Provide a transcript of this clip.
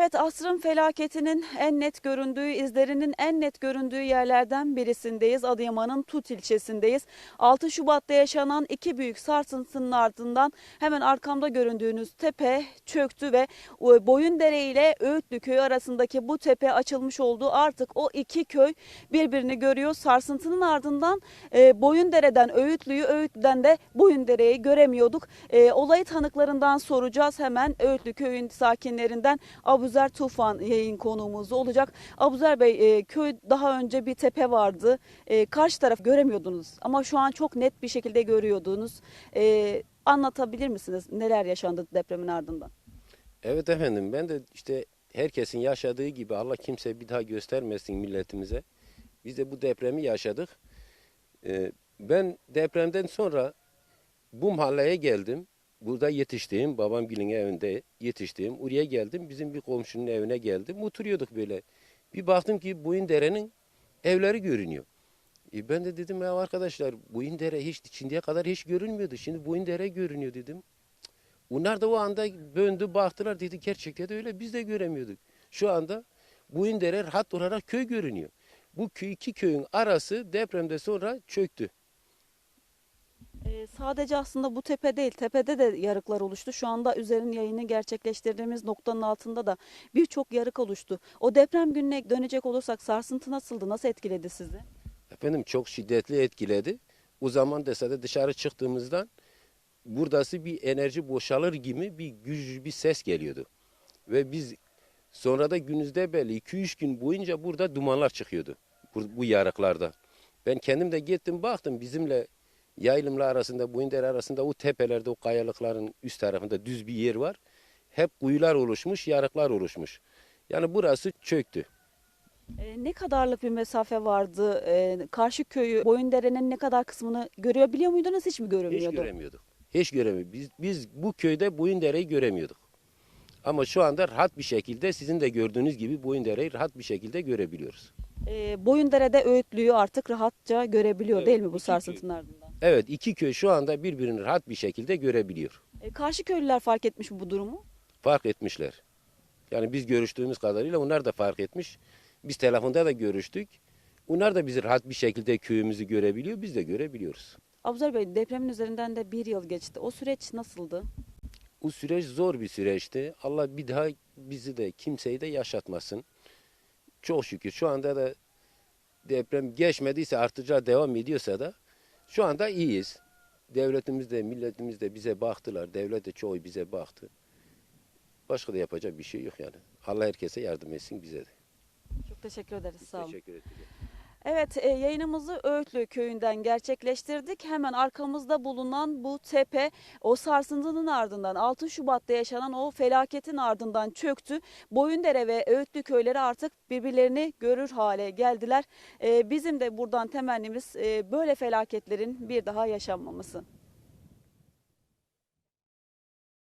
Evet asrın felaketinin en net göründüğü, izlerinin en net göründüğü yerlerden birisindeyiz. Adıyaman'ın Tut ilçesindeyiz. 6 Şubat'ta yaşanan iki büyük sarsıntının ardından hemen arkamda göründüğünüz tepe çöktü ve e, Boyundere ile Öğütlü köyü arasındaki bu tepe açılmış oldu. Artık o iki köy birbirini görüyor. Sarsıntının ardından e, Boyundere'den Öğütlü'yü, Öğütlü'den de Boyundere'yi göremiyorduk. E, olayı tanıklarından soracağız hemen Öğütlü köyün sakinlerinden Abuzer Tufan yayın konuğumuz olacak. Abuzer Bey e, köy daha önce bir tepe vardı. E, karşı taraf göremiyordunuz ama şu an çok net bir şekilde görüyordunuz. E, anlatabilir misiniz neler yaşandı depremin ardından? Evet efendim ben de işte herkesin yaşadığı gibi Allah kimse bir daha göstermesin milletimize. Biz de bu depremi yaşadık. Ee, ben depremden sonra bu mahalleye geldim. Burada yetiştiğim, babam gilin evinde yetiştiğim. Oraya geldim. Bizim bir komşunun evine geldim. Oturuyorduk böyle. Bir baktım ki Boyundere'nin evleri görünüyor. E ben de dedim ya arkadaşlar Boyundere hiç şimdiye kadar hiç görünmüyordu. Şimdi Boyundere görünüyor dedim. Onlar da o anda döndü baktılar dedi gerçekten de öyle biz de göremiyorduk. Şu anda Boyundere rahat olarak köy görünüyor. Bu iki köyün arası depremde sonra çöktü. E, sadece aslında bu tepe değil, tepede de yarıklar oluştu. Şu anda üzerin yayını gerçekleştirdiğimiz noktanın altında da birçok yarık oluştu. O deprem gününe dönecek olursak sarsıntı nasıldı, nasıl etkiledi sizi? Efendim çok şiddetli etkiledi. O zaman dese de dışarı çıktığımızdan buradası bir enerji boşalır gibi bir güç bir ses geliyordu. Ve biz sonra da günümüzde belli 2-3 gün boyunca burada dumanlar çıkıyordu. Bu, bu yarıklarda. Ben kendim de gittim baktım bizimle yaylımla arasında, Boyundere arasında o tepelerde o kayalıkların üst tarafında düz bir yer var. Hep kuyular oluşmuş, yarıklar oluşmuş. Yani burası çöktü. E, ne kadarlık bir mesafe vardı? E, karşı köyü, Boyundere'nin ne kadar kısmını görebiliyor muydunuz, hiç mi Hiç görünmüyordu? göremiyorduk. Hiç göremiyorduk. Biz, biz bu köyde Boyundere'yi göremiyorduk. Ama şu anda rahat bir şekilde sizin de gördüğünüz gibi Boyundere'yi rahat bir şekilde görebiliyoruz. E, Boyundere'de Öğütlü'yü artık rahatça görebiliyor Evet, değil mi bu ardından? Evet iki köy şu anda birbirini rahat bir şekilde görebiliyor. E, karşı köylüler fark etmiş mi bu durumu? Fark etmişler. Yani biz görüştüğümüz kadarıyla onlar da fark etmiş. Biz telefonda da görüştük. Onlar da bizi rahat bir şekilde köyümüzü görebiliyor, biz de görebiliyoruz. Abuzer Bey depremin üzerinden de bir yıl geçti. O süreç nasıldı? Bu süreç zor bir süreçti. Allah bir daha bizi de kimseyi de yaşatmasın. Çok şükür şu anda da deprem geçmediyse artacağı devam ediyorsa da şu anda iyiyiz. Devletimiz de milletimiz de bize baktılar. Devlet de çoğu bize baktı. Başka da yapacak bir şey yok yani. Allah herkese yardım etsin bize de. Çok teşekkür ederiz. Sağ olun. Teşekkür ederim. Evet e, yayınımızı Öğütlü köyünden gerçekleştirdik. Hemen arkamızda bulunan bu tepe o sarsıntının ardından 6 Şubat'ta yaşanan o felaketin ardından çöktü. Boyundere ve Öğütlü köyleri artık birbirlerini görür hale geldiler. E, bizim de buradan temennimiz e, böyle felaketlerin bir daha yaşanmaması.